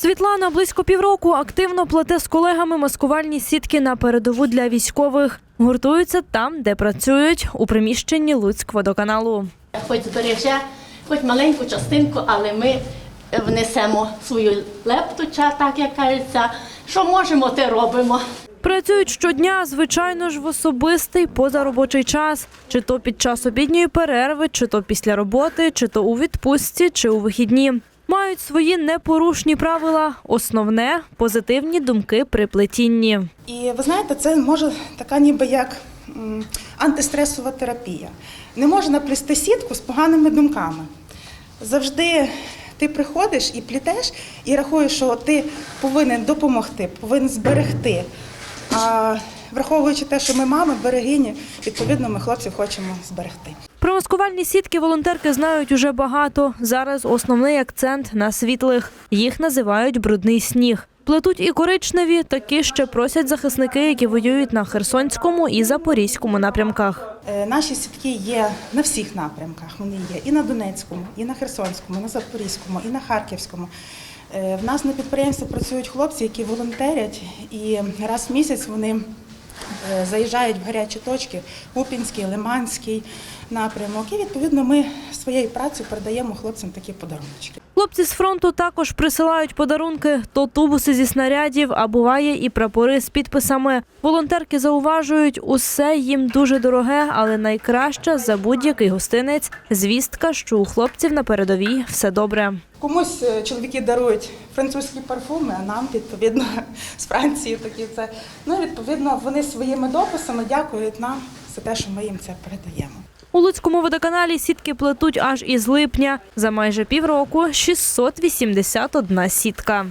Світлана близько півроку активно плете з колегами маскувальні сітки на передову для військових. Гуртуються там, де працюють, у приміщенні Луцькводоканалу. Хоч збереже, хоч маленьку частинку, але ми внесемо свою лепту, так як кажеться. Що можемо, те робимо. Працюють щодня, звичайно ж, в особистий позаробочий час, чи то під час обідньої перерви, чи то після роботи, чи то у відпустці, чи у вихідні. Мають свої непорушні правила. Основне позитивні думки при плетінні. І ви знаєте, це може така ніби як антистресова терапія. Не можна плести сітку з поганими думками. Завжди ти приходиш і плітеш, і рахуєш, що ти повинен допомогти, повинен зберегти. А враховуючи те, що ми мами, берегині, відповідно, ми хлопців хочемо зберегти. Про маскувальні сітки волонтерки знають уже багато. Зараз основний акцент на світлих. Їх називають брудний сніг. Плетуть і коричневі, такі ще просять захисники, які воюють на Херсонському і Запорізькому напрямках. Е, Наші сітки є на всіх напрямках. Вони є і на Донецькому, і на Херсонському, і на Запорізькому, і на Харківському. Е, В нас на підприємстві працюють хлопці, які волонтерять, і раз в місяць вони заїжджають в гарячі точки Купінський, Лиманський напрямок. І відповідно ми своєю працею передаємо хлопцям такі подарунки. Хлопці з фронту також присилають подарунки, то тубуси зі снарядів, а буває і прапори з підписами. Волонтерки зауважують, усе їм дуже дороге, але найкраще за будь-який гостинець звістка, що у хлопців на передовій все добре. Комусь е, чоловіки дарують французькі парфуми, а нам відповідно з Франції такі це. Ну відповідно вони своїми дописами дякують нам за те, що ми їм це передаємо. У Луцькому водоканалі сітки плетуть аж із липня. За майже півроку 681 сітка.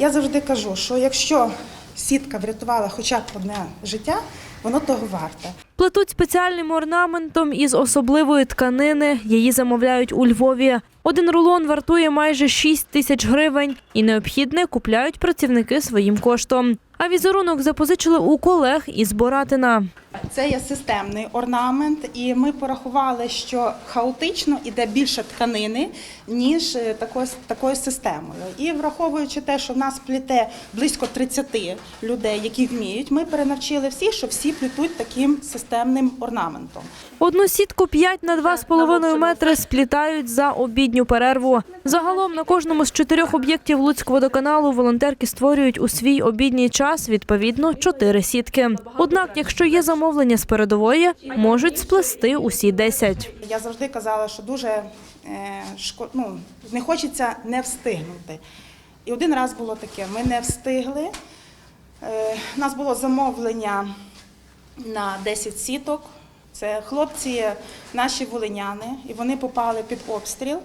Я завжди кажу, що якщо сітка врятувала хоча б одне життя, воно того варте. Плетуть спеціальним орнаментом із особливої тканини. Її замовляють у Львові. Один рулон вартує майже 6 тисяч гривень, і необхідне купляють працівники своїм коштом. А візерунок запозичили у колег із Боратина. Це є системний орнамент, і ми порахували, що хаотично іде більше тканини, ніж е, такою, такою системою. І враховуючи те, що в нас пліте близько 30 людей, які вміють, ми перенавчили всіх, що всі плетуть таким системним орнаментом. Одну сітку 5 на 2,5 метри сплітають за обідню перерву. Загалом на кожному з чотирьох об'єктів Луцького водоканалу волонтерки створюють у свій обідній час відповідно чотири сітки. Однак, якщо є замовлення з передової, можуть сплести усі 10. Я завжди казала, що дуже е, ну, не хочеться не встигнути. І один раз було таке: ми не встигли. Е, У нас було замовлення на 10 сіток. Це хлопці, наші волиняни, і вони попали під обстріл.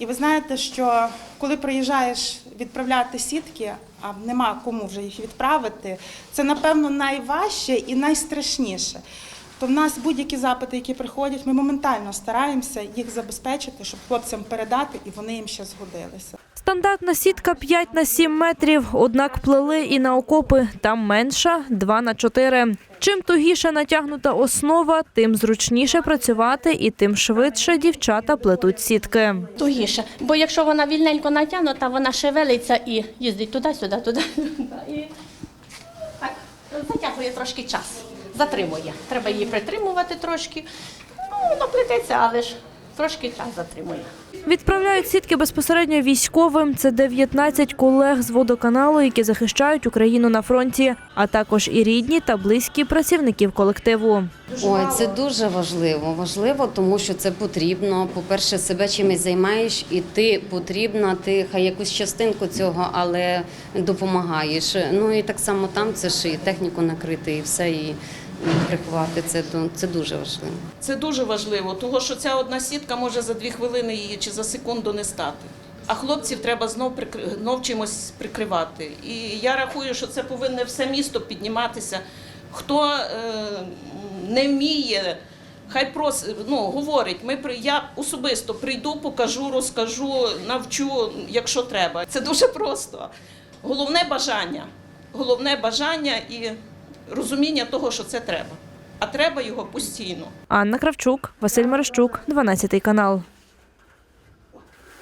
І ви знаєте, що коли приїжджаєш відправляти сітки, а нема кому вже їх відправити, це напевно найважче і найстрашніше. То в нас будь-які запити, які приходять, ми моментально стараємося їх забезпечити, щоб хлопцям передати, і вони їм ще згодилися. Стандартна сітка 5 на 7 метрів, однак плели і на окопи. Там менша 2 на 4. Чим тугіша натягнута основа, тим зручніше працювати і тим швидше дівчата плетуть сітки. Тугіше. Бо якщо вона вільненько натягнута, вона шевелиться і їздить туди-сюди, туди. І так, затягує трошки час. Затримує. Треба її притримувати трошки. Ну, воно плететься, але ж трошки час затримує. Відправляють сітки безпосередньо військовим. Це 19 колег з водоканалу, які захищають Україну на фронті, а також і рідні та близькі працівників колективу. Ой, це дуже важливо. Важливо, тому що це потрібно. По-перше, себе чимось займаєш, і ти потрібна, ти хай якусь частинку цього, але допомагаєш. Ну і так само там це ж і техніку накрити, і все, і приховати. Це, це дуже важливо. Це дуже важливо, тому що ця одна сітка може за дві хвилини її чи за секунду не стати. А хлопців треба знов знов чимось прикривати. І я рахую, що це повинне все місто підніматися. Хто е, не вміє, хай прос, ну, говорить. Ми я особисто прийду, покажу, розкажу, навчу, якщо треба. Це дуже просто. Головне бажання. Головне бажання і розуміння того, що це треба. А треба його постійно. Анна Кравчук, Василь Марищук, 12 канал.